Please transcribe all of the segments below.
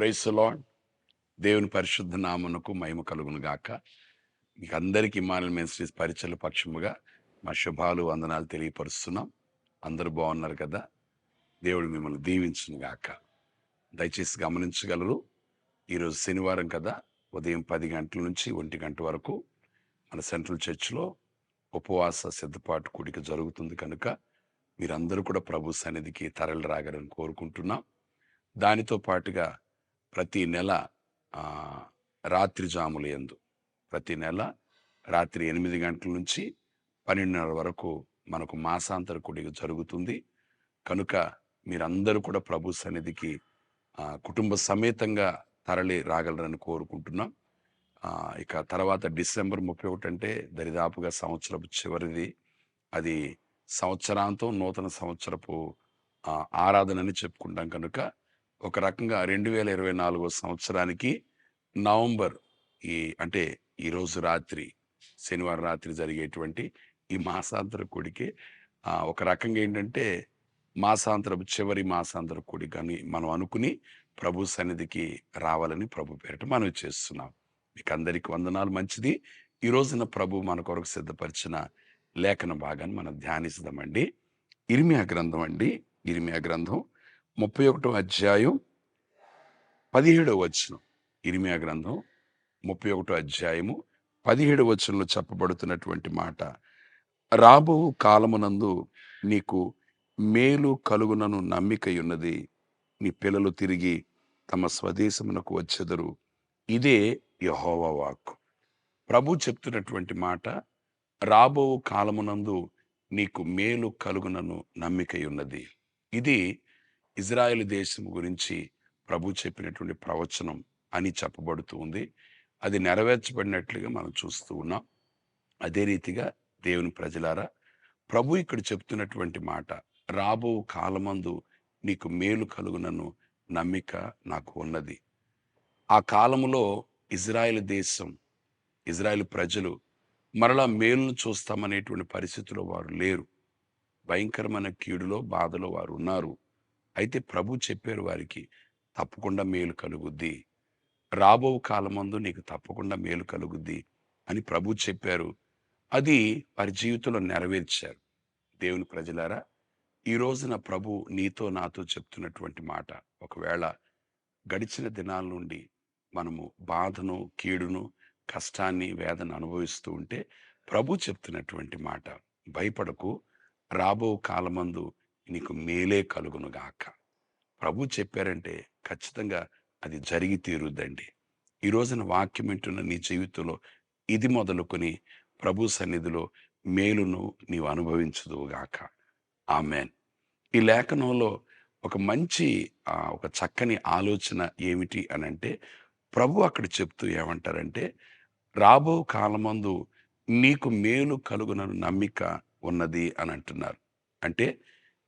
Price lord దేవుని పరిశుద్ధ నామనకు మహిమ కలుగును గాక. మీకు అందరికీ ఇమానుల్ మినిస్ట్రీస్ పరిచయ పక్షముగా మా శుభాలు వందనాలు తెలియపరుస్తున్నాం. అందరూ బాగున్నారు కదా? దేవుడు మిమ్మల్ని దీవించును గాక. దయచేసి గమనించగలరు ఈరోజు శనివారం కదా? ఉదయం పది గంటల నుంచి ఒంటి గంట వరకు మన సెంట్రల్ చర్చ్లో ఉపవాస సిద్ధపాటు కూడిక జరుగుతుంది కనుక మీరందరూ కూడా ప్రభు సన్నిధికి తరలి రాగలని కోరుకుంటున్నాం. దానితో పాటుగా ప్రతి నెల రాత్రి జాముల యందు. ప్రతి నెల రాత్రి ఎనిమిది గంటల నుంచి పన్నెండున్నర వరకు మనకు మాసాంతర కూడిక జరుగుతుంది. కనుక మీరందరూ కూడా ప్రభు సన్నిధికి కుటుంబ సమేతంగా తరలి రాగలరని కోరుకుంటున్నాం. ఇక తర్వాత డిసెంబర్ ముప్పై ఒకటి అంటే దరిదాపుగా సంవత్సరపు చివరిది. అది సంవత్సరాంతం నూతన సంవత్సరపు ఆరాధనని చెప్పుకుంటాం కనుక ఒక రకంగా రెండు వేల ఇరవై నాలుగో సంవత్సరానికి నవంబర్ ఈ అంటే ఈరోజు రాత్రి శనివారం రాత్రి జరిగేటువంటి ఈ మాసాంతర కూడికి ఒక రకంగా ఏంటంటే మాసాంతరపు చివరి మాసాంతర కూడిక అని మనం అనుకుని ప్రభు సన్నిధికి రావాలని ప్రభు పేరిట మనం చేస్తున్నాం. మీకు అందరికీ వందనాలు మంచిది. ఈ రోజున ప్రభు మన కొరకు సిద్ధపరిచిన లేఖన భాగాన్ని మనం ధ్యానిస్తామండి. ఇరిమియా గ్రంథం అండి. ఇరిమియా గ్రంథం ముప్పై ఒకటో అధ్యాయం పదిహేడవ వచనం. ఇరిమియా గ్రంథం ముప్పై ఒకటో అధ్యాయము పదిహేడు వచనంలో చెప్పబడుతున్నటువంటి మాట. రాబో కాలమునందు నీకు మేలు కలుగునను నమ్మిక ఉన్నది నీ పిల్లలు తిరిగి తమ స్వదేశమునకు వచ్చెదరు. ఇదే యహోవా వాక్ ప్రభు చెప్తున్నటువంటి మాట రాబో కాలమునందు నీకు మేలు కలుగునను నమ్మిక ఉన్నది ఇది ఇజ్రాయెల్ దేశం గురించి ప్రభు చెప్పినటువంటి ప్రవచనం అని చెప్పబడుతూ ఉంది. అది నెరవేర్చబడినట్లుగా మనం చూస్తూ ఉన్నాం. అదే రీతిగా దేవుని ప్రజలారా ప్రభు ఇక్కడ చెప్తున్నటువంటి మాట రాబో కాలమందు నీకు మేలు కలుగునను నమ్మిక నాకు ఉన్నది. ఆ కాలములో ఇజ్రాయెల్ దేశం ఇజ్రాయెల్ ప్రజలు మరలా మేలును చూస్తామనేటువంటి పరిస్థితిలో వారు లేరు. భయంకరమైన కీడులో బాధలో వారు ఉన్నారు. అయితే ప్రభు చెప్పారు వారికి తప్పకుండా మేలు కలుగుద్ది. రాబో కాలమందు నీకు తప్పకుండా మేలు కలుగుద్ది అని ప్రభు చెప్పారు. అది వారి జీవితంలో నెరవేర్చారు. దేవుని ప్రజలారా ఈ రోజున ప్రభు నీతో నాతో చెప్తున్నటువంటి మాట ఒకవేళ గడిచిన దినాల నుండి మనము బాధను కీడును కష్టాన్ని వేదన అనుభవిస్తూ ఉంటే ప్రభు చెప్తున్నటువంటి మాట భయపడకు. రాబో కాలమందు నీకు మేలే కలుగునుగాక ప్రభు చెప్పారంటే ఖచ్చితంగా అది జరిగి తీరుద్దండి. ఈ రోజున వాక్యం వింటున్న నీ జీవితంలో ఇది మొదలుకొని ప్రభు సన్నిధిలో మేలును నీవు అనుభవించదువుగాక ఆమెన్. ఈ లేఖనంలో ఒక మంచి ఒక చక్కని ఆలోచన ఏమిటి అని అంటే ప్రభు అక్కడ చెప్తూ ఏమంటారంటే రాబో కాలమందు నీకు మేలు కలుగునను నమ్మిక ఉన్నది అని అంటున్నారు. అంటే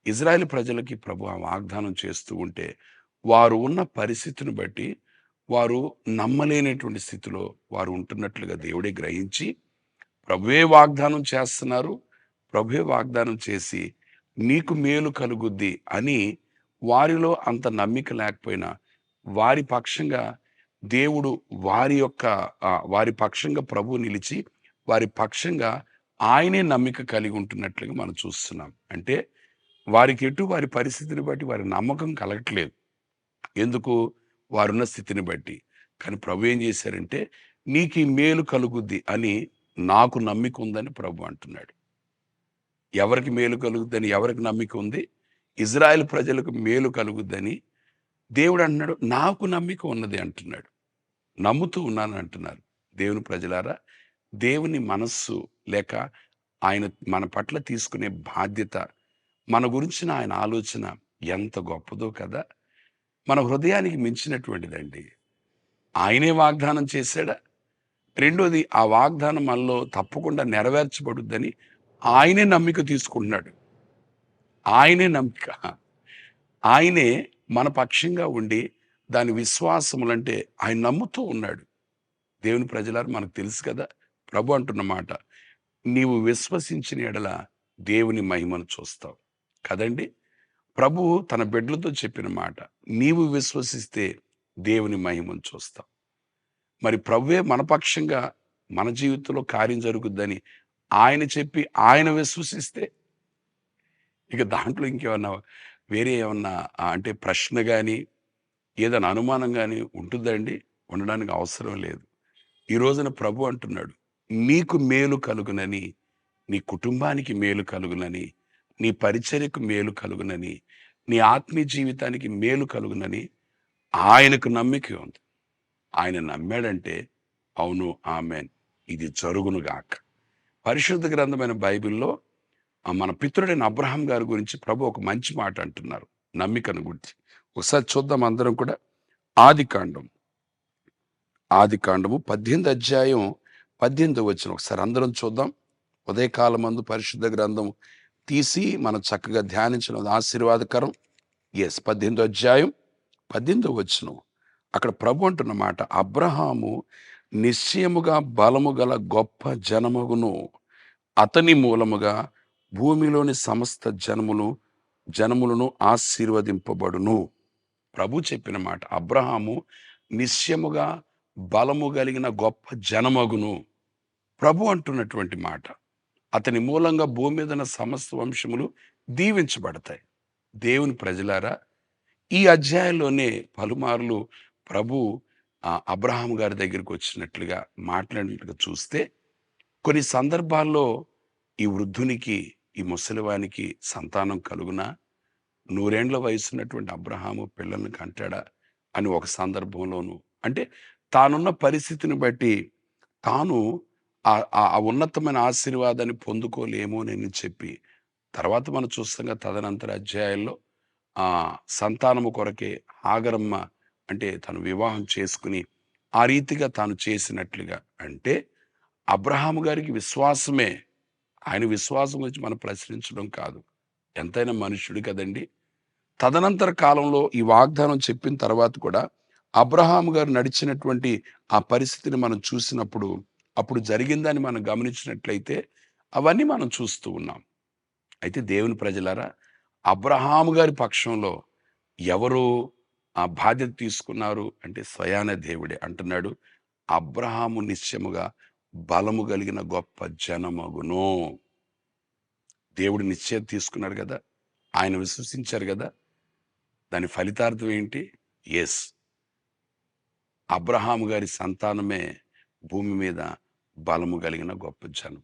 ఇజ్రాయెల్ ప్రజలకి ప్రభు ఆ వాగ్దానం చేస్తూ ఉంటే వారు ఉన్న పరిస్థితిని బట్టి వారు నమ్మలేనటువంటి స్థితిలో వారు ఉంటున్నట్లుగా దేవుడే గ్రహించి ప్రభువే వాగ్దానం చేస్తున్నారు ప్రభువే వాగ్దానం చేసి నీకు మేలు కలుగుద్ది అని వారిలో అంత నమ్మిక లేకపోయినా వారి పక్షంగా దేవుడు వారి యొక్క వారి పక్షంగా ప్రభు నిలిచి వారి పక్షంగా ఆయనే నమ్మిక కలిగి ఉంటున్నట్లుగా మనం చూస్తున్నాం. అంటే వారికి ఎటు వారి పరిస్థితిని బట్టి వారి నమ్మకం కలగట్లేదు. ఎందుకు? వారున్న స్థితిని బట్టి. కానీ ప్రభు ఏం చేశారంటే నీకు ఈ మేలు కలుగుద్ది అని నాకు నమ్మిక ఉందని ప్రభు అంటున్నాడు. ఎవరికి మేలు కలుగుద్దని ఎవరికి నమ్మిక ఉంది? ఇజ్రాయెల్ ప్రజలకు మేలు కలుగుద్దని దేవుడు అంటున్నాడు నాకు నమ్మిక ఉన్నది అంటున్నాడు. నమ్ముతూ ఉన్నాను అంటున్నారు. దేవుని ప్రజలారా దేవుని మనస్సు లేక ఆయన మన పట్ల తీసుకునే బాధ్యత మన గురించిన ఆయన ఆలోచన ఎంత గొప్పదో కదా. మన హృదయానికి మించినటువంటిదండి. ఆయనే వాగ్దానం చేశాడా? రెండోది ఆ వాగ్దానం మనలో తప్పకుండా నెరవేర్చబడుద్దని ఆయనే నమ్మిక తీసుకుంటున్నాడు. ఆయనే నమ్మిక. ఆయనే మన పక్షంగా ఉండి దాని విశ్వాసములంటే ఆయన నమ్ముతూ ఉన్నాడు. దేవుని ప్రజలారు మనకు తెలుసు కదా ప్రభు అంటున్నమాట నీవు విశ్వసించిన ఎడల దేవుని మహిమను చూస్తావు. కదండి? ప్రభు తన బిడ్డలతో చెప్పిన మాట నీవు విశ్వసిస్తే దేవుని మహిమను చూస్తాం. మరి ప్రభువే మనపక్షంగా మన జీవితంలో కార్యం జరుగుద్దని ఆయన చెప్పి ఆయన విశ్వసిస్తే? ఇక దాంట్లో ఇంకేమన్నా వేరే ఏమన్నా అంటే ప్రశ్న కానీ ఏదైనా అనుమానం కానీ ఉంటుందండి? ఉండడానికి అవసరం లేదు. ఈ రోజున ప్రభు అంటున్నాడు నీకు మేలు కలుగునని నీ కుటుంబానికి మేలు కలుగునని నీ పరిచర్యకు మేలు కలుగునని నీ ఆత్మీయ జీవితానికి మేలు కలుగునని ఆయనకు నమ్మిక ఉంది. ఆయన నమ్మాడంటే అవును ఆమె ఇది జరుగునుగాక పరిశుద్ధ గ్రంథమైన బైబిల్లో మన పితృడైన అబ్రహాం గారి గురించి ప్రభు ఒక మంచి మాట అంటున్నారు. నమ్మికను గురించి. ఒకసారి చూద్దాం అందరం కూడా. ఆది కాండం. ఆది కాండము పద్దెనిమిది అధ్యాయం పద్దెనిమిది వచ్చిన ఒకసారి అందరం చూద్దాం. ఉదయకాలం మందు పరిశుద్ధ గ్రంథం తీసి మనం చక్కగా ధ్యానించడం ఆశీర్వాదకరం. ఎస్ పద్దెనిమిదో అధ్యాయం పద్దెనిమిదో వచ్చిన అక్కడ ప్రభు అంటున్నమాట అబ్రహాము నిశ్చయముగా బలము గల గొప్ప జనమగును. అతని మూలముగా భూమిలోని సమస్త జనములు జనములను ఆశీర్వదింపబడును. ప్రభు చెప్పిన మాట అబ్రహాము నిశ్చయముగా బలము కలిగిన గొప్ప జనమగును. ప్రభు అంటున్నటువంటి మాట అతని మూలంగా భూమి మీద ఉన్న సమస్త వంశములు దీవించబడతాయి. దేవుని ప్రజలారా ఈ అధ్యాయంలోనే పలుమార్లు ప్రభు ఆ, అబ్రహాం గారి దగ్గరికి వచ్చినట్లుగా మాట్లాడినట్లుగా చూస్తే కొన్ని సందర్భాల్లో ఈ వృద్ధునికి ఈ ముసలివానికి సంతానం కలుగునా? నూరేండ్ల వయసున్నటువంటి అబ్రహాము పిల్లల్ని కంటాడా? అని ఒక సందర్భంలోను అంటే తానున్న పరిస్థితిని బట్టి తాను ఆ ఆ- ఉన్నతమైన ఆశీర్వాదాన్ని పొందుకోలేమో నేను చెప్పి తర్వాత మనం చూస్తాం తదనంతర అధ్యాయాల్లో ఆ సంతానము కొరకే ఆగరమ్మ అంటే తను వివాహం చేసుకుని ఆ రీతిగా తాను చేసినట్లుగా అంటే అబ్రహాము గారికి విశ్వాసమే. ఆయన విశ్వాసం గురించి మనం ప్రశ్నించడం కాదు. ఎంతైనా మనుష్యుడు కదండి. తదనంతర కాలంలో ఈ వాగ్దానం చెప్పిన తర్వాత కూడా అబ్రహాము గారు నడిచినటువంటి ఆ పరిస్థితిని మనం చూసినప్పుడు అప్పుడు జరిగిందని మనం గమనించినట్లయితే అవన్నీ మనం చూస్తూ ఉన్నాం. అయితే దేవుని ప్రజలారా అబ్రహాము గారి పక్షంలో ఎవరు ఆ బాధ్యత తీసుకున్నారు అంటే స్వయాన దేవుడే అంటున్నాడు అబ్రహాము నిశ్చయముగా బలము కలిగిన గొప్ప జనమగును. దేవుడు నిశ్చయం తీసుకున్నాడు కదా ఆయన విశ్వసించారు కదా దాని ఫలితార్థం ఏంటి? ఎస్ అబ్రహాము గారి సంతానమే భూమి మీద బలము కలిగిన గొప్ప జనం.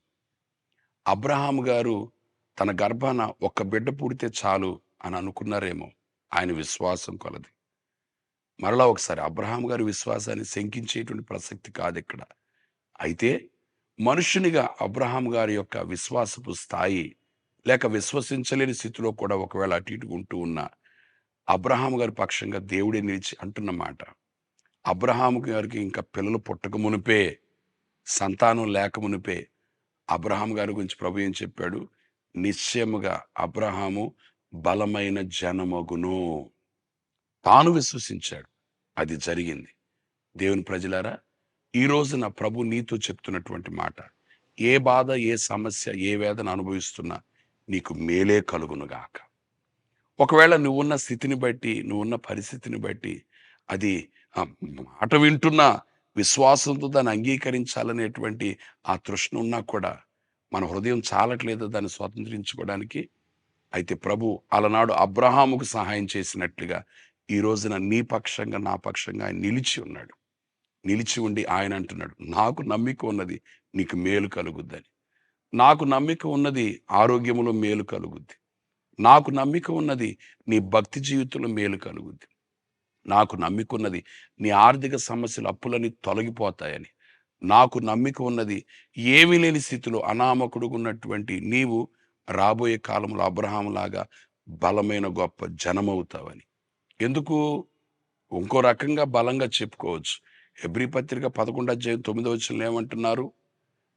అబ్రహాం గారు తన గర్భాన ఒక్క బిడ్డ పుడితే చాలు అని అనుకున్నారేమో. ఆయన విశ్వాసం కొలది. మరలా ఒకసారి అబ్రహాం గారి విశ్వాసాన్ని శంకించేటువంటి ప్రసక్తి కాదు ఇక్కడ అయితే మనుషునిగా అబ్రహాం గారి యొక్క విశ్వాసపు స్థాయి లేక విశ్వసించలేని స్థితిలో కూడా ఒకవేళ అటు ఇటు ఉంటూ ఉన్న అబ్రహాం గారి పక్షంగా దేవుడే నిలిచి అంటున్నమాట అబ్రహాం గారికి ఇంకా పిల్లలు పుట్టక మునిపే సంతానం లేక మునిపే అబ్రహాం గారి గురించి ప్రభు ఏం చెప్పాడు? నిశ్చయముగా అబ్రహాము బలమైన జనమగును. తాను విశ్వసించాడు. అది జరిగింది. దేవుని ప్రజలారా ఈ నా ప్రభు నీతో చెప్తున్నటువంటి మాట ఏ బాధ ఏ సమస్య ఏ వేదన అనుభవిస్తున్నా నీకు మేలే కలుగునుగాక ఒకవేళ నువ్వున్న స్థితిని బట్టి నువ్వున్న పరిస్థితిని బట్టి అది మాట వింటున్నా విశ్వాసంతో దాన్ని అంగీకరించాలనేటువంటి ఆ తృష్ణ ఉన్నా కూడా మన హృదయం చాలట్లేదు దాన్ని స్వతంత్రించుకోవడానికి. అయితే ప్రభు అలనాడు అబ్రహాముకు సహాయం చేసినట్లుగా ఈ రోజున నీ పక్షంగా నా పక్షంగా ఆయన నిలిచి ఉన్నాడు. నిలిచి ఉండి ఆయన అంటున్నాడు నాకు నమ్మిక ఉన్నది నీకు మేలు కలుగుద్దని. నాకు నమ్మిక ఉన్నది ఆరోగ్యములో మేలు కలుగుద్ది. నాకు నమ్మిక ఉన్నది నీ భక్తి జీవితంలో మేలు కలుగుద్ది. నాకు నమ్మిక ఉన్నది. నీ ఆర్థిక సమస్యలు అప్పులని తొలగిపోతాయని. నాకు నమ్మిక ఉన్నది ఏమీ లేని స్థితిలో అనామకుడుగా ఉన్నటువంటి నీవు రాబోయే కాలంలో అబ్రహాములాగా బలమైన గొప్ప జనమవుతావని. ఎందుకు? ఇంకో రకంగా బలంగా చెప్పుకోవచ్చు. ఎబ్రి పత్రిక పదకొండు అధ్యాయం తొమ్మిదో వచ్చిన ఏమంటున్నారు?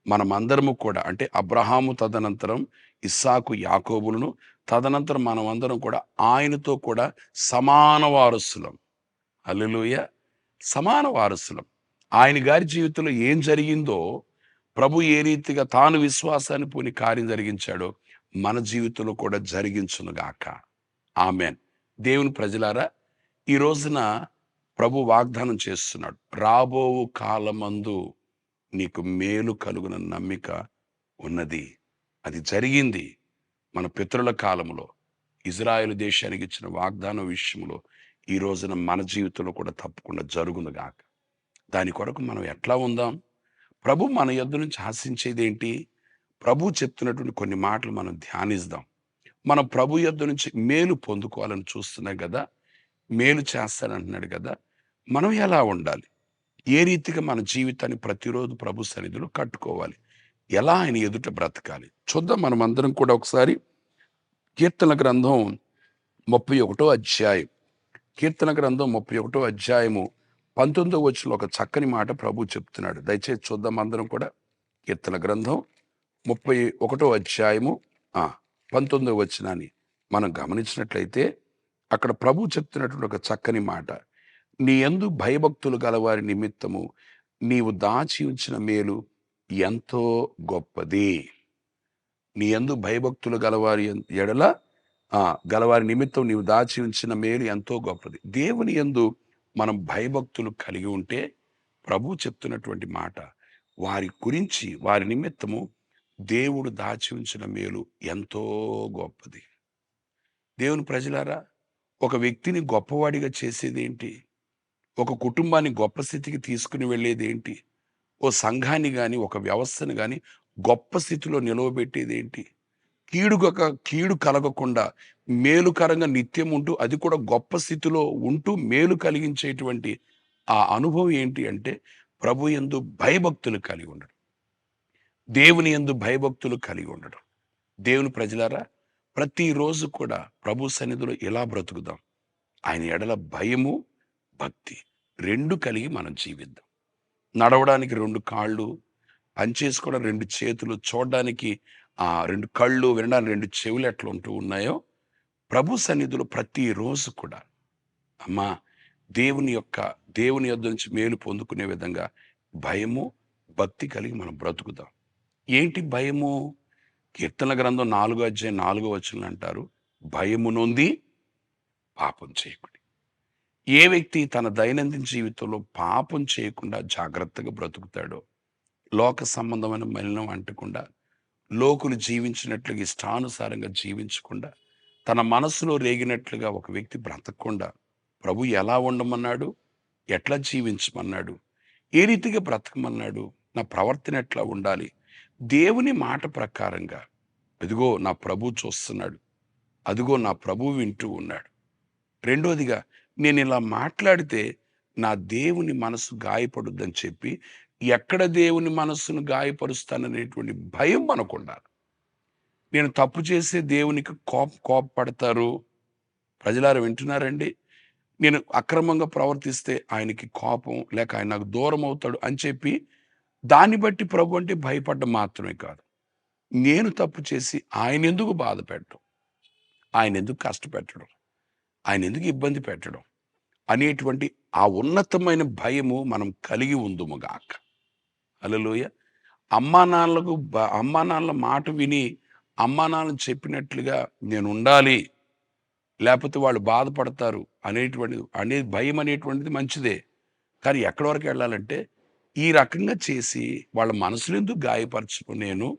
మనమందరము కూడా అంటే అబ్రహాము తదనంతరం ఇస్సాకు యాకోబులను తదనంతరం మనమందరం కూడా ఆయనతో కూడా సమాన వారసులం. అల్లులూయ సమాన వారసులం. ఆయన గారి జీవితంలో ఏం జరిగిందో ప్రభు ఏ రీతిగా తాను విశ్వాసాన్ని పోని కార్యం జరిగించాడో మన జీవితంలో కూడా జరిగించునుగాక ఆమెన్. దేవుని ప్రజలారా ఈ రోజున ప్రభు వాగ్దానం చేస్తున్నాడు. రాబో కాలమందు నీకు మేలు కలుగున నమ్మిక ఉన్నది. అది జరిగింది మన పితరుల కాలంలో ఇజ్రాయెల్ దేశానికి ఇచ్చిన వాగ్దానం విషయంలో ఈ రోజున మన జీవితంలో కూడా తప్పకుండా జరుగును గాక. దాని కొరకు మనం ఎట్లా ఉందాం? ప్రభు మన యొద్ నుంచి ఆశించేది ఏంటి? ప్రభు చెప్తున్నటువంటి కొన్ని మాటలు మనం ధ్యానిద్దాం మనం ప్రభు యొద్ నుంచి మేలు పొందుకోవాలని చూస్తున్నాం కదా మేలు చేస్తానంటున్నాడు కదా మనం ఎలా ఉండాలి? ఏ రీతిగా మన జీవితాన్ని ప్రతిరోజు ప్రభు సన్నిధిలో కట్టుకోవాలి? ఎలా ఆయన ఎదుట బ్రతకాలి? చూద్దాం మనం అందరం కూడా ఒకసారి కీర్తన గ్రంథం ముప్పై ఒకటో అధ్యాయం. కీర్తన గ్రంథం ముప్పై ఒకటో అధ్యాయము పంతొమ్మిదో వచ్చిన ఒక చక్కని మాట ప్రభు చెప్తున్నాడు. దయచేసి చూద్దాం అందరం కూడా. కీర్తన గ్రంథం ముప్పై ఒకటో అధ్యాయము పంతొమ్మిదో వచ్చినాన్ని మనం గమనించినట్లయితే అక్కడ ప్రభు చెప్తున్నటువంటి ఒక చక్కని మాట. నీ యందు భయభక్తులు గలవారి నిమిత్తము నీవు దాచి ఉంచిన మేలు ఎంతో గొప్పది. నీ యందు భయభక్తులు గలవారి ఎడల గలవారి నిమిత్తం నీవు దాచి ఉంచిన మేలు ఎంతో గొప్పది. దేవుని యందు మనం భయభక్తులు కలిగి ఉంటే ప్రభు చెప్తున్నటువంటి మాట వారి గురించి వారి నిమిత్తము దేవుడు దాచి ఉంచిన మేలు ఎంతో గొప్పది. దేవుని ప్రజలారా ఒక వ్యక్తిని గొప్పవాడిగా చేసేది ఏంటి ఒక కుటుంబాన్ని గొప్ప స్థితికి తీసుకుని వెళ్ళేది ఏంటి ఓ సంఘాన్ని కానీ ఒక వ్యవస్థను కానీ గొప్ప స్థితిలో నిలవబెట్టేది ఏంటి కీడుగక కీడు కలగకుండా మేలుకరంగా నిత్యం ఉంటూ అది కూడా గొప్ప స్థితిలో ఉంటూ మేలు కలిగించేటువంటి ఆ అనుభవం ఏంటి అంటే ప్రభు యందు భయభక్తులు కలిగి ఉండడం. దేవుని యందు భయభక్తులు కలిగి ఉండడం. దేవుని ప్రజలారా ప్రతిరోజు కూడా ప్రభు సన్నిధిలో ఎలా బ్రతుకుదాం? ఆయన ఎడల భయము భక్తి రెండు కలిగి మనం జీవిద్దాం. నడవడానికి రెండు కాళ్ళు పనిచేసుకోవడం రెండు చేతులు చూడడానికి ఆ రెండు కళ్ళు వినడానికి రెండు చెవులు ఎట్లా ఉంటూ ఉన్నాయో ప్రభు సన్నిధిలో ప్రతిరోజు కూడా అమ్మా దేవుని యొక్క దేవుని యొద్ నుంచి మేలు పొందుకునే విధంగా భయము భక్తి కలిగి మనం బ్రతుకుదాం. ఏంటి భయము? కీర్తన గ్రంథం నాలుగో అధ్యాయం నాలుగో వచనం అంటారు భయము నొంది పాపం చేయకుడి. ఏ వ్యక్తి తన దైనందిన జీవితంలో పాపం చేయకుండా జాగ్రత్తగా బ్రతుకుతాడో లోక సంబంధమైన మలినం అంటకుండా లోకులు జీవించినట్లుగా ఇష్టానుసారంగా జీవించకుండా తన మనసులో రేగినట్లుగా ఒక వ్యక్తి బ్రతకకుండా ప్రభు ఎలా ఉండమన్నాడు? ఎట్లా జీవించమన్నాడు? ఏ రీతిగా బ్రతకమన్నాడు? నా ప్రవర్తన ఎట్లా ఉండాలి? దేవుని మాట ప్రకారంగా ఇదిగో నా ప్రభు చూస్తున్నాడు. అదిగో నా ప్రభు వింటూ ఉన్నాడు. రెండోదిగా నేను ఇలా మాట్లాడితే నా దేవుని మనసు గాయపడుద్దని చెప్పి ఎక్కడ దేవుని మనస్సును గాయపరుస్తాననేటువంటి భయం మనకు ఉండాలి నేను తప్పు చేసే దేవునికి కోప కోపపడతారు. ప్రజలారు వింటున్నారండి? నేను అక్రమంగా ప్రవర్తిస్తే ఆయనకి కోపం లేక ఆయన నాకు దూరం అవుతాడు అని చెప్పి దాన్ని బట్టి ప్రభు అంటే భయపడ్డం మాత్రమే కాదు. నేను తప్పు చేసి ఆయన ఎందుకు బాధ పెట్టడం? ఆయన ఎందుకు కష్టపెట్టడం ఆయన ఎందుకు ఇబ్బంది పెట్టడం? అనేటువంటి ఆ ఉన్నతమైన భయము మనం కలిగి ఉందుముగాక అలలోయ అమ్మా నాన్నలకు అమ్మా నాన్నల మాట విని అమ్మా నాన్నలు చెప్పినట్లుగా నేను ఉండాలి లేకపోతే వాళ్ళు బాధపడతారు అనేటువంటిది అనే భయం అనేటువంటిది మంచిదే. కానీ ఎక్కడి వరకు వెళ్ళాలంటే ఈ రకంగా చేసి వాళ్ళ మనసులు ఎందుకు గాయపరచుకునేను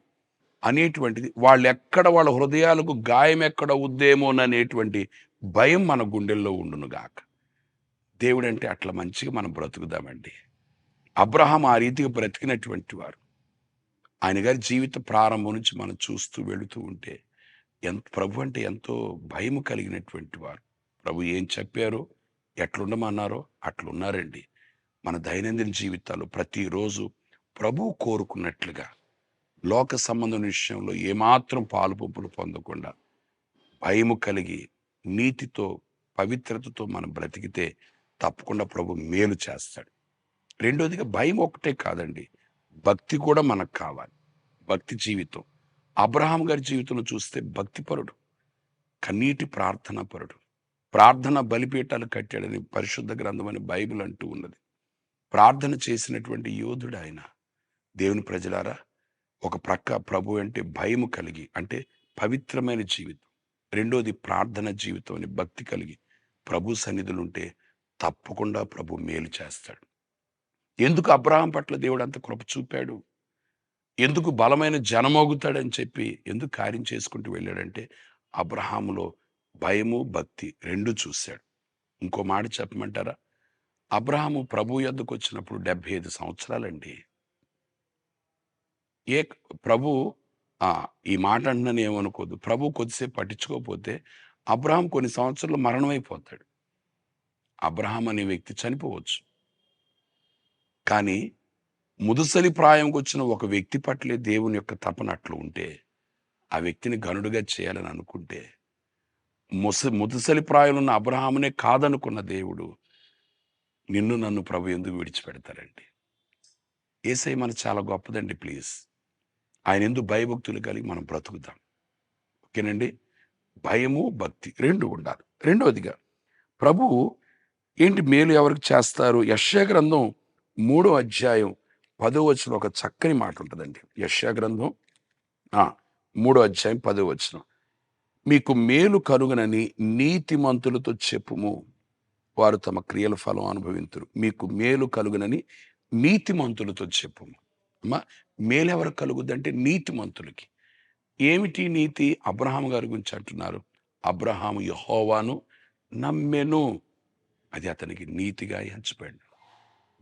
అనేటువంటిది వాళ్ళు ఎక్కడ వాళ్ళ హృదయాలకు గాయం ఎక్కడ అవుద్దేమోననేటువంటి భయం మన గుండెల్లో ఉండును గాక దేవుడంటే అట్లా మంచిగా మనం బ్రతుకుదామండి. అబ్రహాం ఆ రీతిగా బ్రతికినటువంటి వారు. ఆయన గారి జీవిత ప్రారంభం నుంచి మనం చూస్తూ వెళుతూ ఉంటే ఎంత ప్రభు అంటే ఎంతో భయం కలిగినటువంటి వారు. ప్రభు ఏం చెప్పారో? ఎట్లుండమన్నారో అట్లున్నారండి. మన దైనందిన జీవితాలు ప్రతిరోజు ప్రభు కోరుకున్నట్లుగా లోక సంబంధం విషయంలో ఏమాత్రం పాలుపంపులు పొందకుండా భయము కలిగి నీతితో పవిత్రతతో మనం బ్రతికితే తప్పకుండా ప్రభు మేలు చేస్తాడు. రెండోదిగా భయం ఒకటే కాదండి. భక్తి కూడా మనకు కావాలి. భక్తి జీవితం. అబ్రహాం గారి జీవితంలో చూస్తే భక్తిపరుడు కన్నీటి ప్రార్థన పరుడు. ప్రార్థన బలిపీఠాలు కట్టాడని పరిశుద్ధ గ్రంథం అని బైబిల్ అంటూ ఉన్నది. ప్రార్థన చేసినటువంటి యోధుడు ఆయన. దేవుని ప్రజలారా ఒక ప్రక్క ప్రభు అంటే భయము కలిగి అంటే పవిత్రమైన జీవితం. రెండోది ప్రార్థన జీవితం అని భక్తి కలిగి ప్రభు సన్నిధులుంటే తప్పకుండా ప్రభు మేలు చేస్తాడు. ఎందుకు అబ్రహాం పట్ల దేవుడు అంత కృప చూపాడు? ఎందుకు బలమైన జనమోగుతాడని చెప్పి ఎందుకు కార్యం చేసుకుంటూ వెళ్ళాడంటే అబ్రహాములో భయము భక్తి రెండు చూశాడు. ఇంకో మాట చెప్పమంటారా? అబ్రహాము ప్రభు యొద్దకు వచ్చినప్పుడు డెబ్బై ఐదు సంవత్సరాలండి. ఏ ప్రభు ఈ మాట అంటున్నాను ఏమనుకోదు ప్రభు కొద్దిసేపు పట్టించుకోకపోతే అబ్రహాం కొన్ని సంవత్సరాలు మరణమైపోతాడు. అబ్రహాం అనే వ్యక్తి చనిపోవచ్చు. కానీ ముదుసలి ప్రాయంకి వచ్చిన ఒక వ్యక్తి పట్లే దేవుని యొక్క తపనట్లు ఉంటే ఆ వ్యక్తిని గనుడుగా చేయాలని అనుకుంటే ముస ముదుసలి ప్రాయంలో ఉన్న అబ్రహామునే కాదనుకున్న దేవుడు నిన్ను నన్ను ప్రభు ఎందుకు విడిచిపెడతారండి? ఏసై మన చాలా గొప్పదండి ప్లీజ్. ఆయన ఎందుకు భయభక్తులు కలిగి మనం బ్రతుకుతాం? ఓకేనండి? భయము భక్తి రెండు ఉండాలి. రెండవదిగా ప్రభు ఏంటి మేలు ఎవరికి చేస్తారు? యశ్యా గ్రంథం మూడో అధ్యాయం పదో వచ్చిన ఒక చక్కని మాట ఉంటుందండి. యశ్యా గ్రంథం మూడో అధ్యాయం పదో వచ్చిన మీకు మేలు కలుగునని నీతిమంతులతో చెప్పుము. వారు తమ క్రియల ఫలం అనుభవింతురు. మీకు మేలు కలుగునని నీతిమంతులతో చెప్పుము. అమ్మా మేలెవరు కలుగుద్దంటే నీతిమంతులకి. ఏమిటి నీతి? అబ్రహాం గారి గురించి అంటున్నారు. అబ్రహాము యహోవాను నమ్మెను. అది అతనికి నీతిగా ఎంచబడి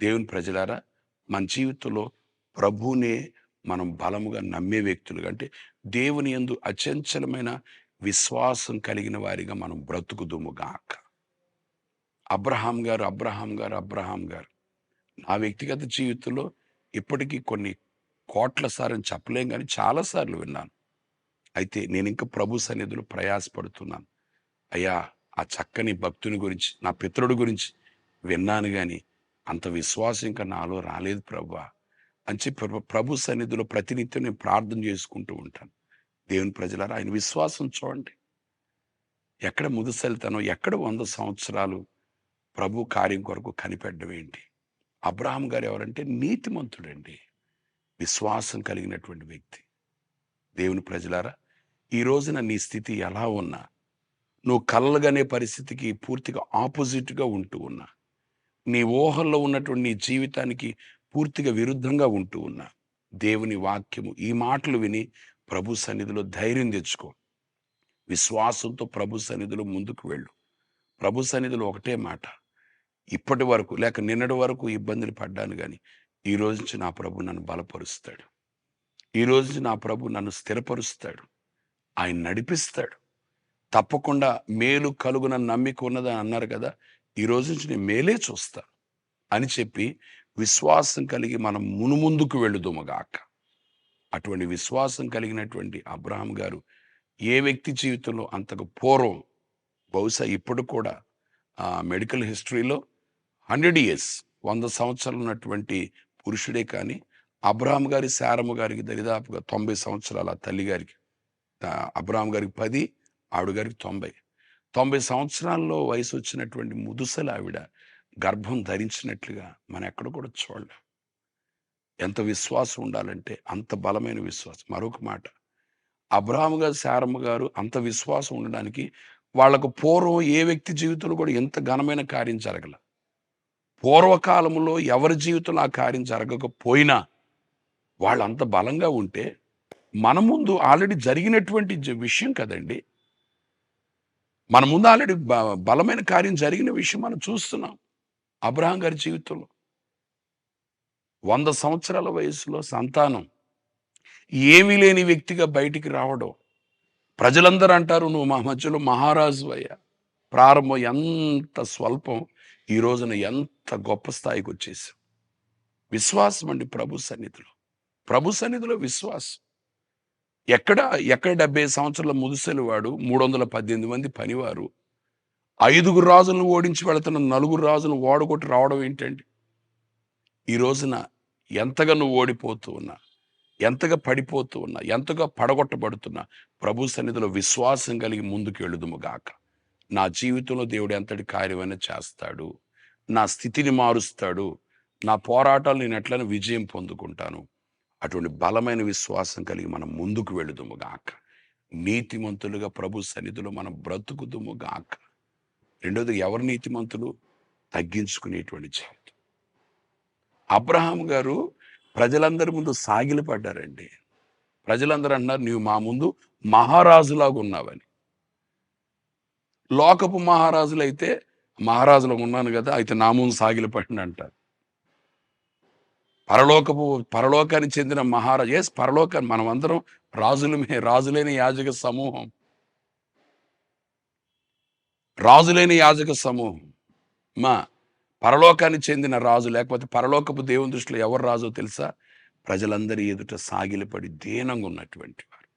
దేవుని ప్రజలారా మన జీవితంలో ప్రభువునే మనం బలముగా నమ్మే వ్యక్తులుగా అంటే దేవుని యందు అచంచలమైన విశ్వాసం కలిగిన వారిగా మనం బ్రతుకుదుముగాక అబ్రహాం గారు అబ్రహాం గారు అబ్రహాం గారు. నా వ్యక్తిగత జీవితంలో ఇప్పటికీ కొన్ని కోట్ల సార్లు చెప్పలేం కానీ చాలాసార్లు విన్నాను. అయితే నేను ఇంకా ప్రభు సన్నిధిలో ప్రయాసపడుతున్నాను. అయ్యా ఆ చక్కని భక్తుని గురించి నా పితరుడి గురించి విన్నాను కానీ అంత విశ్వాసం ఇంకా నాలో రాలేదు ప్రభా అని చెప్పి ప్రభు- సన్నిధిలో ప్రతినిత్యం నేను ప్రార్థన చేసుకుంటూ ఉంటాను. దేవుని ప్రజలారా ఆయన విశ్వాసం చూడండి. ఎక్కడ ముదుసలితనం ఎక్కడ వంద సంవత్సరాలు ప్రభు కార్యం కొరకు కనిపెట్టడం ఏంటి? అబ్రహాం గారు ఎవరంటే నీతిమంతుడండి. విశ్వాసం కలిగినటువంటి వ్యక్తి. దేవుని ప్రజలారా ఈ రోజున నీ స్థితి ఎలా ఉన్నా నువ్వు కలలుగనే పరిస్థితికి పూర్తిగా ఆపోజిట్గా ఉంటూ ఉన్నా నీ ఊహల్లో ఉన్నటువంటి నీ జీవితానికి పూర్తిగా విరుద్ధంగా ఉంటూ ఉన్నా. దేవుని వాక్యము ఈ మాటలు విని ప్రభు సన్నిధిలో ధైర్యం తెచ్చుకో. విశ్వాసంతో ప్రభు సన్నిధిలో ముందుకు వెళ్ళు. ప్రభు సన్నిధిలో ఒకటే మాట. ఇప్పటి వరకు లేక నిన్నటి వరకు ఇబ్బందులు పడ్డాను కానీ ఈ రోజు నుంచి నా ప్రభు నన్ను బలపరుస్తాడు. ఈ రోజు నుంచి నా ప్రభు నన్ను స్థిరపరుస్తాడు. ఆయన నడిపిస్తాడు. తప్పకుండా మేలు కలుగున నమ్మిక ఉన్నదని అన్నారు కదా ఈ రోజు నుంచి నేను మేలే చూస్తాను అని చెప్పి విశ్వాసం కలిగి మనం మునుముందుకు వెళ్ళుదుమగాక అటువంటి విశ్వాసం కలిగినటువంటి అబ్రహాం గారు ఏ వ్యక్తి జీవితంలో అంతకు పూర్వం బహుశా ఇప్పుడు కూడా ఆ మెడికల్ హిస్టరీలో హండ్రెడ్ ఇయర్స్ వంద సంవత్సరాలు ఉన్నటువంటి పురుషుడే కానీ అబ్రహాం గారి శారమ్మ గారికి దరిదాపుగా తొంభై సంవత్సరాల ఆ తల్లి గారికి అబ్రహాం గారికి పది ఆవిడ గారికి తొంభై. తొంభై సంవత్సరాల్లో వయసు వచ్చినటువంటి ముదుసలు ఆవిడ గర్భం ధరించినట్లుగా మనం ఎక్కడ కూడా చూడలేం. ఎంత విశ్వాసం ఉండాలంటే అంత బలమైన విశ్వాసం. మరొక మాట అబ్రాహం గారు శారమ్మ గారు అంత విశ్వాసం ఉండడానికి వాళ్ళకు పూర్వం ఏ వ్యక్తి జీవితంలో కూడా ఎంత ఘనమైన కార్యం జరగల. పూర్వకాలంలో ఎవరి జీవితంలో ఆ కార్యం జరగకపోయినా వాళ్ళు అంత బలంగా ఉంటే మన ముందు ఆల్రెడీ జరిగినటువంటి విషయం కదండి మన ముందు ఆల్రెడీ బలమైన కార్యం జరిగిన విషయం మనం చూస్తున్నాం అబ్రహాం గారి జీవితంలో. వంద సంవత్సరాల వయసులో సంతానం ఏమీ లేని వ్యక్తిగా బయటికి రావడం. ప్రజలందరూ అంటారు నువ్వు మా మధ్యలో మహారాజు అయ్యా. ప్రారంభం ఎంత స్వల్పం ఈ రోజున ఎంత గొప్ప స్థాయికి వచ్చేసావు. విశ్వాసం అండి ప్రభు సన్నిధిలో. ప్రభు సన్నిధిలో విశ్వాసం. ఎక్కడ ఎక్కడ డెబ్బై సంవత్సరాల ముదుసలి వాడు మూడు వందల పద్దెనిమిది మంది పనివారు. ఐదుగురు రాజులను ఓడించి వెళుతున్న నలుగురు రాజులను ఓడగొట్టి రావడం ఏంటండి? ఈ రోజున ఎంతగా నువ్వు ఓడిపోతూ ఉన్నా ఎంతగా పడిపోతూ ఉన్నా ఎంతగా పడగొట్టబడుతున్నా ప్రభు సన్నిధిలో విశ్వాసం కలిగి ముందుకు గాక. నా జీవితంలో దేవుడు ఎంతటి కార్యమైనా చేస్తాడు. నా స్థితిని మారుస్తాడు. నా పోరాటాలు నేను ఎట్లనే విజయం పొందుకుంటాను. అటువంటి బలమైన విశ్వాసం కలిగి మనం ముందుకు వెళుదుము గాక. నీతిమంతులుగా ప్రభు సన్నిధిలో మనం బ్రతుకుదుము గాక. రెండోది ఎవరు నీతిమంతులు? తగ్గించుకునేటువంటి జీవితం అబ్రహాం గారు ప్రజలందరి ముందు సాగిలి పడ్డారండి. ప్రజలందరూ అన్నారు నీవు మా ముందు మహారాజులాగా ఉన్నావని. లోకపు మహారాజులు అయితే మహారాజులో ఉన్నాను కదా అయితే నా ముందు సాగిలపడిన అంటారు. పరలోకపు పరలోకానికి చెందిన మహారాజు. ఎస్ పరలోకాన్ని మనం అందరం రాజులమే రాజులేని యాజక సమూహం. రాజులేని యాజక సమూహం. మా పరలోకానికి చెందిన రాజు లేకపోతే పరలోకపు దేవుని దృష్టిలో ఎవరు రాజో తెలుసా? ప్రజలందరి ఎదుట సాగిలపడి దీనంగా ఉన్నటువంటి వారు.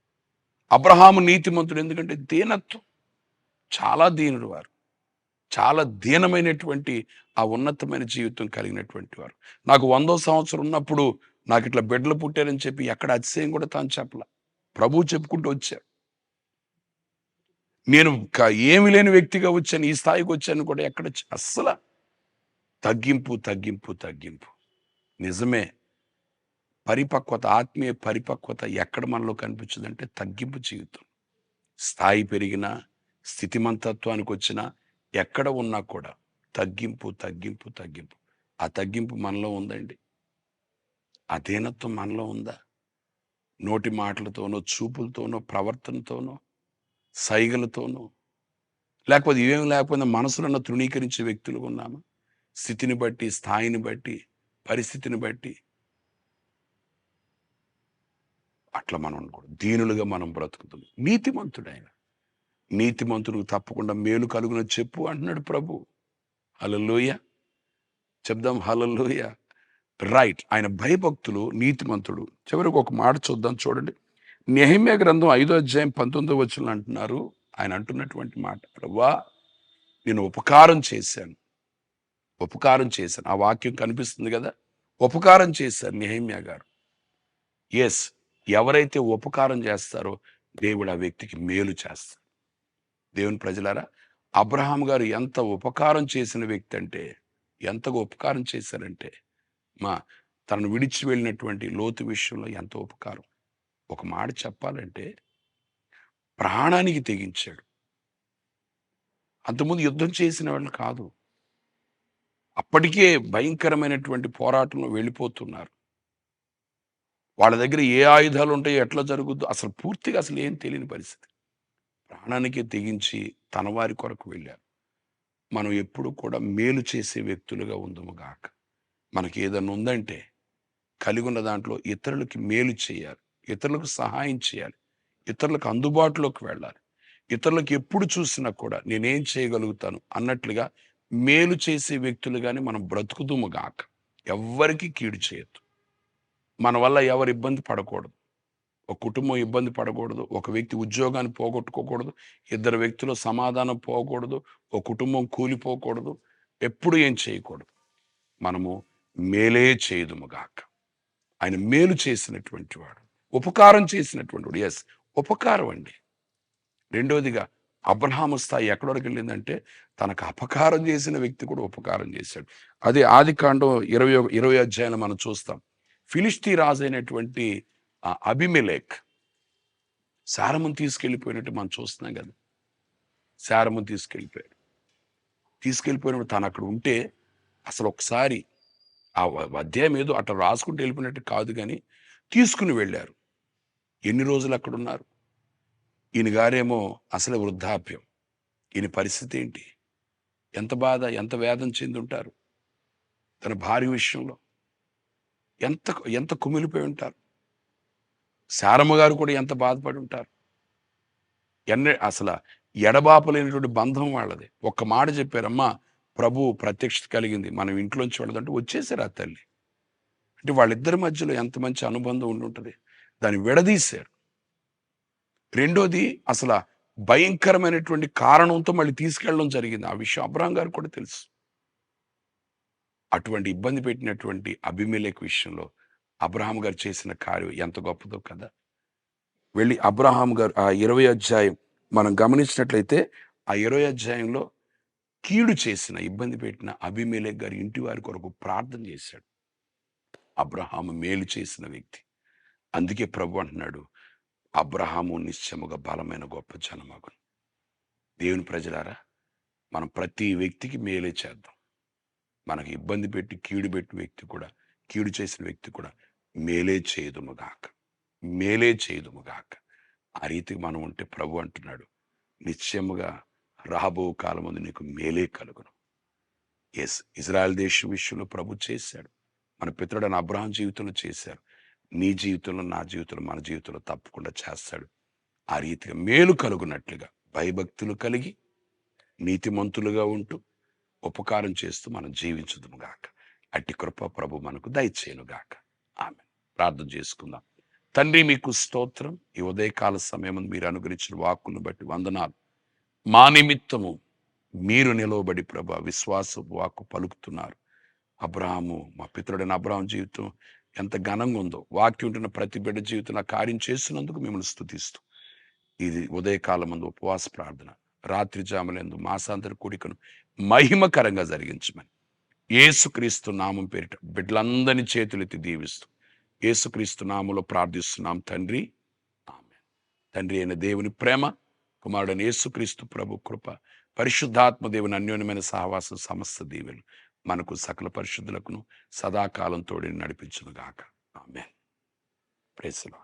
అబ్రహాము నీతిమంతుడు ఎందుకంటే దీనత్వం. చాలా దీనుడు వారు. చాలా దీనమైనటువంటి ఆ ఉన్నతమైన జీవితం కలిగినటువంటి వారు. నాకు వందో సంవత్సరం ఉన్నప్పుడు నాకు ఇట్లా బిడ్డలు పుట్టారని చెప్పి ఎక్కడ అతిశయం కూడా తాను చెప్పలా. ప్రభువు చెప్పుకుంటూ వచ్చారు. నేను ఏమి లేని వ్యక్తిగా వచ్చాను ఈ స్థాయికి వచ్చాను కూడా ఎక్కడ అస్సలు తగ్గింపు తగ్గింపు తగ్గింపు. నిజమే పరిపక్వత ఆత్మీయ పరిపక్వత ఎక్కడ మనలో కనిపించదంటే తగ్గింపు జీవితం. స్థాయి పెరిగినా స్థితిమంతత్వానికి వచ్చినా ఎక్కడ ఉన్నా కూడా తగ్గింపు తగ్గింపు తగ్గింపు. ఆ తగ్గింపు మనలో ఉందండి. ఆ దీనత్వం మనలో ఉందా? నోటి మాటలతోనో చూపులతోనో ప్రవర్తనతోనో సైగలతోనో లేకపోతే ఏం లేకపోతే మనసులను తృణీకరించే వ్యక్తులు ఉన్నామా? స్థితిని బట్టి స్థాయిని బట్టి పరిస్థితిని బట్టి. అట్లా మనం అనుకోండి దీనులుగా మనం బ్రతుకుతున్నాం. నీతిమంతుడు ఆయన నీతిమంతునికి తప్పకుండా మేలు కలుగున చెప్పు అంటున్నాడు ప్రభు. హలలోయ చెప్దాం హలలోయ రైట్. ఆయన భయభక్తులు నీతిమంతుడు. చివరికి ఒక మాట చూద్దాం చూడండి. నెహిమ్య గ్రంథం ఐదో అధ్యాయం పంతొమ్మిదో వచ్చిన అంటున్నారు. ఆయన అంటున్నటువంటి మాట ప్రభా నేను ఉపకారం చేశాను. ఉపకారం చేశాను. ఆ వాక్యం కనిపిస్తుంది కదా? ఉపకారం చేశారు నెహిమ్య గారు. ఎస్ ఎవరైతే ఉపకారం చేస్తారో దేవుడు ఆ వ్యక్తికి మేలు చేస్తారు దేవుని ప్రజలారా అబ్రహాం గారు ఎంత ఉపకారం చేసిన వ్యక్తి అంటే ఎంతగా ఉపకారం చేశారంటే మా తనను విడిచి వెళ్ళినటువంటి లోతు విషయంలో ఎంత ఉపకారం. ఒక మాట చెప్పాలంటే ప్రాణానికి తెగించాడు. అంతకుముందు యుద్ధం చేసిన వాళ్ళు కాదు. అప్పటికే భయంకరమైనటువంటి పోరాటంలో వెళ్ళిపోతున్నారు. వాళ్ళ దగ్గర ఏ ఆయుధాలు ఉంటాయో ఎట్లా జరుగుద్దో అసలు పూర్తిగా అసలు ఏం తెలియని పరిస్థితి. ప్రాణానికి తెగించి తన వారి కొరకు వెళ్ళారు. మనం ఎప్పుడు కూడా మేలు చేసే వ్యక్తులుగా ఉందము గాక. మనకి ఏదైనా ఉందంటే కలిగి ఉన్న దాంట్లో ఇతరులకి మేలు చేయాలి. ఇతరులకు సహాయం చేయాలి. ఇతరులకు అందుబాటులోకి వెళ్ళాలి. ఇతరులకు ఎప్పుడు చూసినా కూడా నేనేం చేయగలుగుతాను అన్నట్లుగా మేలు చేసే వ్యక్తులుగానే మనం బ్రతుకుదుము గాక. ఎవ్వరికి కీడు చేయొద్దు. మన వల్ల ఎవరు ఇబ్బంది పడకూడదు. ఒక కుటుంబం ఇబ్బంది పడకూడదు ఒక వ్యక్తి ఉద్యోగాన్ని పోగొట్టుకోకూడదు ఇద్దరు వ్యక్తులు సమాధానం పోకూడదు ఒక కుటుంబం కూలిపోకూడదు ఎప్పుడు ఏం చేయకూడదు. మనము మేలే చేయదుముగాక ఆయన మేలు చేసినటువంటి వాడు ఉపకారం చేసినటువంటి వాడు. ఎస్ ఉపకారం అండి. రెండోదిగా అబ్రహాము స్థాయి ఎక్కడి వరకు వెళ్ళిందంటే తనకు అపకారం చేసిన వ్యక్తి కూడా ఉపకారం చేశాడు. అదే ఆది కాండం ఇరవై ఇరవై అధ్యాయంలో మనం చూస్తాం. ఫిలిస్తీ రాజు అయినటువంటి ఆ అభిమిలేక్ సారమును తీసుకెళ్ళిపోయినట్టు మనం చూస్తున్నాం కదా. సారమును తీసుకెళ్ళిపోయాడు. తీసుకెళ్ళిపోయినప్పుడు తను అక్కడ ఉంటే అసలు ఒకసారి ఆ అధ్యాయం ఏదో అట్లా రాసుకుంటూ వెళ్ళిపోయినట్టు కాదు కానీ తీసుకుని వెళ్ళారు. ఎన్ని రోజులు అక్కడ ఉన్నారు? ఈయన గారేమో అసలు వృద్ధాప్యం. ఈయన పరిస్థితి ఏంటి? ఎంత బాధ ఎంత వేదన చెంది ఉంటారు? తన భార్య విషయంలో ఎంత ఎంత కుమిలిపోయి ఉంటారు? శారమ్మ గారు కూడా ఎంత బాధపడి ఉంటారు. ఎన్న అసలు ఎడబాపలేనటువంటి బంధం వాళ్ళది. ఒక్క మాట చెప్పారమ్మా ప్రభు ప్రత్యక్షత కలిగింది. మనం ఇంట్లోంచి వెళ్ళదంటే వచ్చేసారు ఆ తల్లి. అంటే వాళ్ళిద్దరి మధ్యలో ఎంత మంచి అనుబంధం ఉండి ఉంటుంది. దాన్ని విడదీశారు. రెండోది అసలు భయంకరమైనటువంటి కారణంతో మళ్ళీ తీసుకెళ్ళడం జరిగింది. ఆ విషయం అబ్రాహం గారు కూడా తెలుసు. అటువంటి ఇబ్బంది పెట్టినటువంటి అభిమేలేక్ విషయంలో అబ్రహాం గారు చేసిన కార్యం ఎంత గొప్పదో కదా. వెళ్ళి అబ్రహాం గారు ఆ ఇరవై అధ్యాయం మనం గమనించినట్లయితే ఆ ఇరవై అధ్యాయంలో కీడు చేసిన ఇబ్బంది పెట్టిన అభిమేలే గారి ఇంటి వారి కొరకు ప్రార్థన చేశాడు. అబ్రహాము మేలు చేసిన వ్యక్తి. అందుకే ప్రభు అంటున్నాడు అబ్రహాము నిశ్చయముగా బలమైన గొప్ప జనమగును. దేవుని ప్రజలారా మనం ప్రతి వ్యక్తికి మేలే చేద్దాం. మనకు ఇబ్బంది పెట్టి కీడు పెట్టిన వ్యక్తి కూడా కీడు చేసిన వ్యక్తి కూడా మేలే చేయదుముగాక మేలే చేయదుముగాక ఆ రీతికి మనం ఉంటే ప్రభు అంటున్నాడు నిశ్చయముగా రాబో కాలం ముందు నీకు మేలే కలుగును. ఎస్ ఇజ్రాయెల్ దేశం విషయంలో ప్రభు చేశాడు. మన పితరుడైన అబ్రహం జీవితంలో చేశారు నీ జీవితంలో నా జీవితంలో మన జీవితంలో తప్పకుండా చేస్తాడు. ఆ రీతిగా మేలు కలుగునట్లుగా భయభక్తులు కలిగి నీతిమంతులుగా ఉంటూ ఉపకారం చేస్తూ మనం జీవించుదుము గాక. అట్టి కృప ప్రభు మనకు దయచేయను గాక. ఆమె ప్రార్థన చేసుకుందాం. తండ్రి మీకు స్తోత్రం. ఈ ఉదయకాల సమయం మీరు అనుగ్రహించిన వాక్కులను బట్టి వందనాలు. మా నిమిత్తము మీరు నిలవబడి ప్రభ విశ్వాస వాక్కు పలుకుతున్నారు. అబ్రాహము మా పితరుడైన అబ్రాహం జీవితం ఎంత ఘనంగా ఉందో వాక్యం ఉంటున్న ప్రతి బిడ్డ జీవితం కార్యం చేస్తున్నందుకు మిమ్మల్ని స్థుతిస్తూ ఇది ఉదయకాలం ముందు ఉపవాస ప్రార్థన. రాత్రి జాములందు మాసాంతర కూడికను మహిమకరంగా జరిగించమని. ఏసుక్రీస్తు నామం పేరిట బిడ్డలందరినీ చేతులెత్తి దీవిస్తూ ఏసుక్రీస్తు నామంలో ప్రార్థిస్తున్నాం తండ్రి. ఆమె తండ్రి అయిన దేవుని ప్రేమ కుమారుడైన యేసుక్రీస్తు ప్రభు కృప పరిశుద్ధాత్మ దేవుని అన్యోన్యమైన సహవాసం సమస్త దీవెలు మనకు సకల పరిశుద్ధులకును సదాకాలం తోడిని నడిపించును గాక ఆమె ప్రేసలా